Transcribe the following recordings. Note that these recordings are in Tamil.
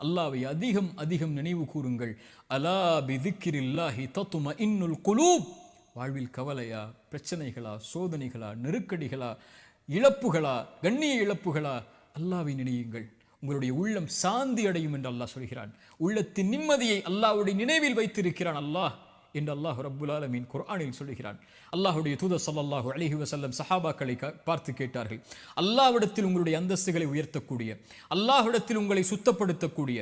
அல்லாவை அதிகம் அதிகம் நினைவு கூறுங்கள். அலா பிதிக்கிரில்லாஹி தத்தும இன்னுல் குலூப். வாழ்வில் கவலையா பிரச்சனைகளா சோதனைகளா நெருக்கடிகளா இழப்புகளா கண்ணிய இழப்புகளா? அல்லாவை நினையுங்கள். உங்களுடைய உள்ளம் சாந்தி அடையும் என்று அல்லாஹ் சொல்கிறான். உள்ளத்தின் நிம்மதியை அல்லாவுடைய நினைவில் வைத்திருக்கிறான் அல்லாஹ். என்று அல்லாஹ் ரப்புல் ஆலமீன் குர்ஆனில் சொல்லுகிறான். அல்லாஹுடைய தூதர் சல்லாஹு அலிஹி வசல்லம் சஹாபாக்களை பார்த்து கேட்டார்கள். அல்லாஹ்விடத்தில் உங்களுடைய அந்தஸ்துகளை உயர்த்தக்கூடிய அல்லாஹ்விடத்தில் உங்களை சுத்தப்படுத்தக்கூடிய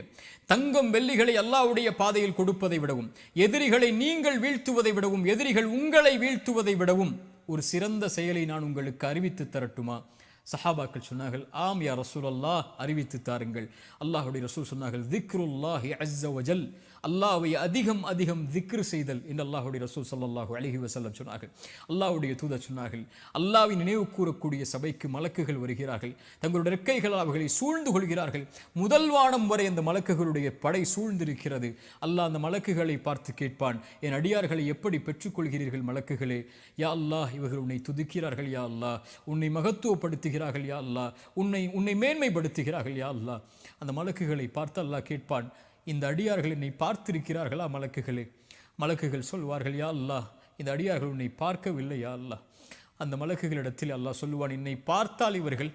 தங்கம் வெள்ளிகளை அல்லாஹுடைய பாதையில் கொடுப்பதை விடவும் எதிரிகளை நீங்கள் வீழ்த்துவதை விடவும் எதிரிகள் உங்களை வீழ்த்துவதை விடவும் ஒரு சிறந்த செயலை நான் உங்களுக்கு அறிவித்து தரட்டுமா? சஹாபாக்கள் சொன்னார்கள் ஆம் யா ரசூலல்லாஹ் அறிவித்து தாருங்கள். அல்லாஹுடைய ரசூல் சொன்னார்கள் திக்ருல்லாஹி அஸ்ஸ வஜல் அல்லாஹ்வை அதிகம் அதிகம் திக்ரு செய்தல் என்று அல்லாஹுடைய ரசூல் சல்லாஹூ அலஹி வசல்லம் சொன்னார்கள். அல்லாஹுடைய தூதர் சொன்னார்கள் அல்லாவை நினைவு கூறக்கூடிய சபைக்கு மலக்குகள் வருகிறார்கள். தங்களுடைய ரெக்கைகளால் அவர்களை சூழ்ந்து கொள்கிறார்கள். முதல் வானம் வரை அந்த மலக்குகளுடைய படை சூழ்ந்திருக்கிறது. அல்லாஹ் அந்த மலக்குகளை பார்த்து கேட்பான். என் அடியார்களை எப்படி பெற்றுக்கொள்கிறீர்கள் மலக்குகளே? யா அல்லாஹ் இவர்கள் உன்னை துதிக்கிறார்கள் யா அல்லாஹ். உன்னை செய்கிறார்கள் யா அல்லா உன்னை உன்னை மேன்மைப்படுத்துகிறார்கள் யா அல்லாஹ். அந்த மலக்குகளை பார்த்து அல்லாஹ் கேட்பான் இந்த அடியார்கள் என்னை பார்த்திருக்கிறார்களா மலக்குகளே? மலக்குகள் சொல்வார்கள் யா அல்லாஹ் இந்த அடியார்கள் உன்னை பார்க்கவில்லை யா அல்லா அந்த மலக்குகளிடத்தில் அல்லாஹ் சொல்லுவான் என்னை பார்த்தால் இவர்கள்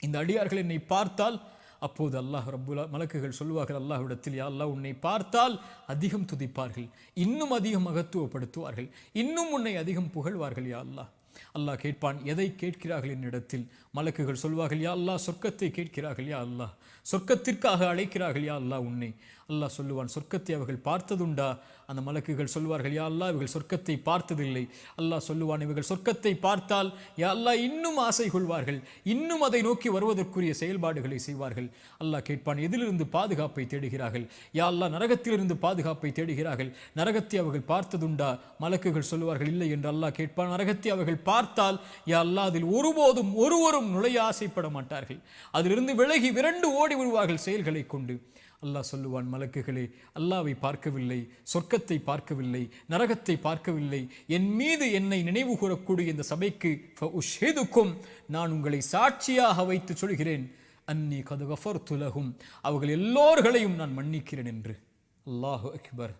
இந்த அடியார்கள் என்னை பார்த்தால் அப்போது அல்லாஹ் ரப்புல்லா மலக்குகள் சொல்வார்கள் அல்லாஹ்விடத்தில் யா அல்லாஹ் உன்னை பார்த்தால் அதிகம் துதிப்பார்கள் இன்னும் அதிகம் மகத்துவப்படுத்துவார்கள் இன்னும் உன்னை அதிகம் புகழ்வார்கள் யா அல்லாஹ். அல்லாஹ் கேட்பான் எதை கேட்கிறார்கள் என்னிடத்தில்? மலக்குகள் சொல்வார்கள் யா அல்லாஹ் சொர்க்கத்தை கேட்கிறார்கள் யா அல்லாஹ். சொர்க்கத்திற்காக அழைக்கிறார்கள் யா அல்லாஹ் உன்னை. அல்லாஹ் சொல்லுவான் சொர்க்கத்தை அவர்கள் பார்த்ததுண்டா? அந்த மலக்குகள் சொல்வார்கள் யா அல்லா இவர்கள் சொர்க்கத்தை பார்த்ததில்லை. அல்லாஹ் சொல்லுவான் இவர்கள் சொர்க்கத்தை பார்த்தால் யா அல்லாஹ் இன்னும் ஆசை கொள்வார்கள். இன்னும் அதை நோக்கி வருவதற்குரிய செயல்பாடுகளை செய்வார்கள். அல்லாஹ் கேட்பான் எதிலிருந்து பாதுகாப்பை தேடுகிறார்கள்? யா அல்லாஹ் நரகத்திலிருந்து பாதுகாப்பை தேடுகிறார்கள். நரகத்தை அவர்கள் பார்த்ததுண்டா? மலக்குகள் சொல்லுவார்கள் இல்லை என்று அல்லாஹ் கேட்பான் நரகத்தை அவர்கள் பார்த்தால் யா அல்லாஹ் அதில் ஒருபோதும் ஒருவரும் நுழைய ஆசைப்பட மாட்டார்கள். அதிலிருந்து விலகி விரண்டு ஓடி விடுவார்கள் செயல்களை கொண்டு. அல்லாஹ் சொல்லுவான் மலக்குகளே அல்லாவை பார்க்கவில்லை சொர்க்கத்தை பார்க்கவில்லை நரகத்தை பார்க்கவில்லை. என் மீது என்னை நினைவு கூறக்கூடிய இந்த சபைக்கு உஷேதுக்கும் நான் உங்களை சாட்சியாக வைத்து சொல்கிறேன். அன்னி கது கஃபர்துலகும் அவர்கள் எல்லோர்களையும் நான் மன்னிக்கிறேன் என்று. அல்லாஹு அக்பர்.